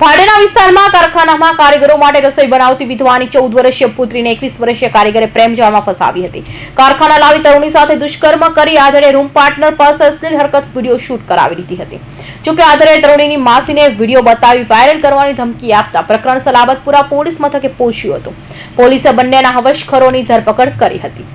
ભાડેના વિસ્તારમાં કારખાનામાં કારીગરો માટે રસોઈ બનાવતી વિધવાની ચૌદ વર્ષીય પુત્રીને એકવીસ વર્ષીય કારીગરે પ્રેમ જાળમાં ફસાવી હતી. કારખાના લાવી તરુણી સાથે દુષ્કર્મ કરી આધરે રૂમ પાર્ટનર પાસે અશ્લીલ હરકત વીડિયો શૂટ કરાવી લીધી હતી. જોકે આધરે તરુણીની માસીને વીડિયો બતાવી વાયરલ કરવાની ધમકી આપતા પ્રકરણ સલાબતપુરા પોલીસ મથકે પહોંચ્યું હતું. પોલીસે બંનેના હવશખરોની ધરપકડ કરી હતી.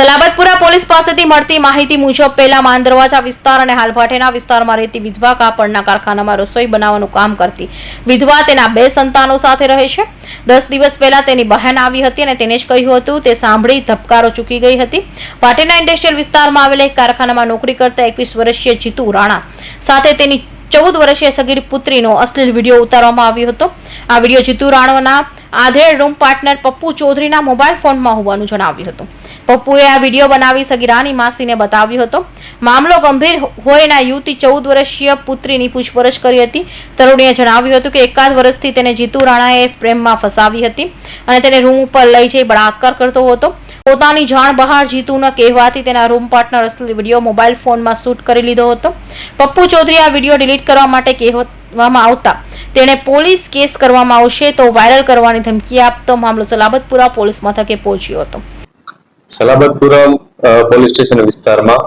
સલાબતપુરા પોલીસ પાસેથી મળતી માહિતી મુજબ પહેલા માંદરવાજા વિસ્તાર અને હાલભાટેના વિસ્તારમાં રહેતી વિધવા કાપડના કારખાનામાં રસોઈ બનાવવાનું કામ કરતી વિધવા તેના બે સંતાનો સાથે રહે છે. દસ દિવસ પહેલા તેની બહેન આવી હતી અને તેને જ કહ્યું હતું, તે સાંભળી ધબકારો ચૂકી ગઈ હતી. ભાટેના ઇન્ડસ્ટ્રીયલ વિસ્તારમાં આવેલા એક કારખાનામાં નોકરી કરતા એકવીસ વર્ષીય જીતુ રાણા સાથે તેની ચૌદ વર્ષીય સગીર પુત્રીનો અશ્લીલ વીડિયો ઉતારવામાં આવ્યો હતો. આ વીડિયો જીતુ રાણાના આધેડ રૂમ પાર્ટનર પપ્પુ ચૌધરીના મોબાઈલ ફોનમાં હોવાનું જણાવ્યું હતું. પપ્પુએ આ વીડિયો બનાવી સગીરાની માસીને બતાવ્યો હતો. મામલો ગંભીર હોયના યુવતી ચૌદ વર્ષીય પુત્રીની પૂછપરછ કરી હતી. તરુણીએ જણાવ્યું હતું કે એકાદ વર્ષથી તેને જીતુ રાણાએ પ્રેમમાં ફસાવી હતી અને તેને રૂમ ઉપર લઈ જઈ બળાત્કાર કરતો હતો. પોતાની જાણ બહાર જીતુના કહેવાથી તેના રૂમ પાર્ટનર અસલી વીડિયો મોબાઈલ ફોનમાં શૂટ કરી લીધો હતો. પપ્પુ ચૌધરી આ વીડિયો ડિલીટ કરવા માટે કહેવામાં આવતા, તેણે પોલીસ કેસ કરવામાં આવશે તો વાયરલ કરવાની ધમકી આપતો. મામલો સલાબતપુરા પોલીસ મથકે પહોંચ્યો હતો. સલાબતપુરા પોલીસ સ્ટેશન વિસ્તારમાં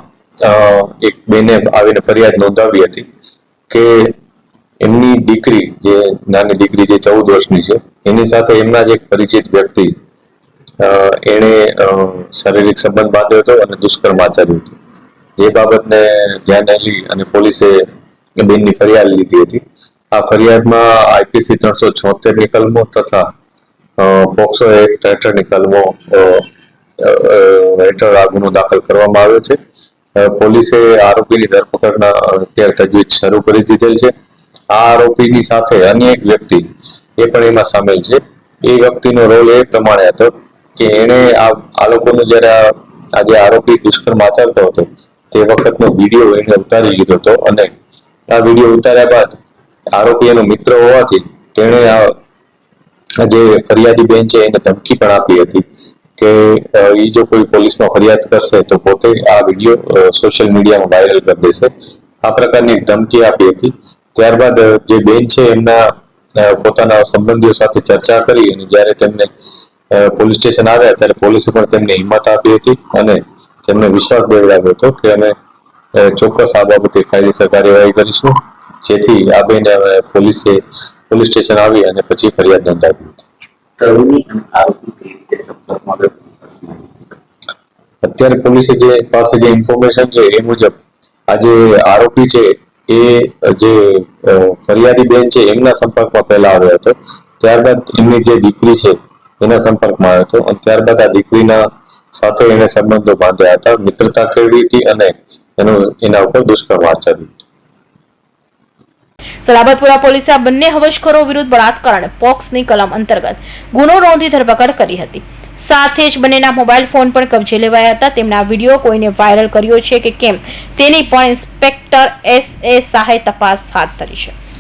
એક બેને આવીને ફરિયાદ નોંધાવી હતી કે એમની દીકરી જે, નાની દીકરી જે ચૌદ વર્ષની છે, એની સાથે એમના જ એક પરિચિત વ્યક્તિ એણે શારીરિક સંબંધ બાંધ્યો હતો અને દુષ્કર્મ આચર્યું હતું. જે બાબતને ધ્યાને લઈ અને પોલીસે બેનની ફરિયાદ લીધી હતી. આ ફરિયાદમાં આઈપીસી ત્રણસો છોતેરની કલમો તથા પોક્સો એક્ટ હેઠળની કલમો હેઠળ આ ગુનો દાખલ કરવામાં આવ્યો છે. પોલીસે આરોપીની ધરપકડના અત્યારે તજવીજ શરૂ કરી દીધેલ છે. આ આરોપીની સાથે અન્ય એક વ્યક્તિ એ પણ એમાં સામેલ છે. એ વ્યક્તિનો રોલ એ પ્રમાણે હતો કે એણે આ આ લોકોનો જ્યારે આ- જે આરોપી દુષ્કર્મ આચરતો હતો, તે વખતનો વીડિયો એને ઉતારી લીધો હતો અને આ વીડિયો ઉતાર્યા બાદ આરોપી એનો મિત્ર હોવાથી તેણે આ જે ફરિયાદી બેન છે એને ધમકી પણ આપી હતી. કે એ જો કોઈ પોલીસમાં ફરિયાદ કરશે તો પોતે આ વીડિયો સોશિયલ મીડિયામાં વાયરલ કરી દેશે. આ પ્રકારની ધમકી આપી હતી. ત્યારબાદ જે બેન છે એમના પોતાના સંબંધીઓ સાથે ચર્ચા કરી અને જ્યારે તેમને પોલીસ સ્ટેશન આવ્યા ત્યારે પોલીસે પણ તેમને હિંમત આપી હતી અને તેમને વિશ્વાસ દેવડાવ્યો હતો કે અમે ચોક્કસ આ બાબતે કાયદેસર કાર્યવાહી કરીશું. જેથી આ બેને પોલીસે, પોલીસ સ્ટેશન આવી અને પછી ફરિયાદ નોંધાવી હતી. અત્યારે પોલીસે જે પાસે જે ઇન્ફોર્મેશન છે એ મુજબ આ જે આરોપી છે એ, જે ફરિયાદી બેન છે એમના સંપર્કમાં પહેલા આવ્યો હતો. ત્યારબાદ એમની જે દીકરી છે એના સંપર્કમાં આવ્યો હતો અને ત્યારબાદ આ દીકરીના સાથે એને સંબંધો બાંધ્યા હતા. મિત્રતા કેળવી હતી અને એનો, એના ઉપર દુષ્કર્મ આચર્યું સલાબતપુરા પોલીસે આ બંને હવશખોરો વિરુદ્ધ બળાત્કાર અને પોક્સની કલમ અંતર્ગત ગુનો નોંધી ધરપકડ કરી હતી. સાથે જ બંનેના મોબાઈલ ફોન પણ કબજે લેવાયા હતા. તેમના વીડિયો કોઈને વાયરલ કર્યો છે કે કેમ તેની પણ ઇન્સ્પેક્ટર એસ એ શાહે તપાસ હાથ ધરી છે.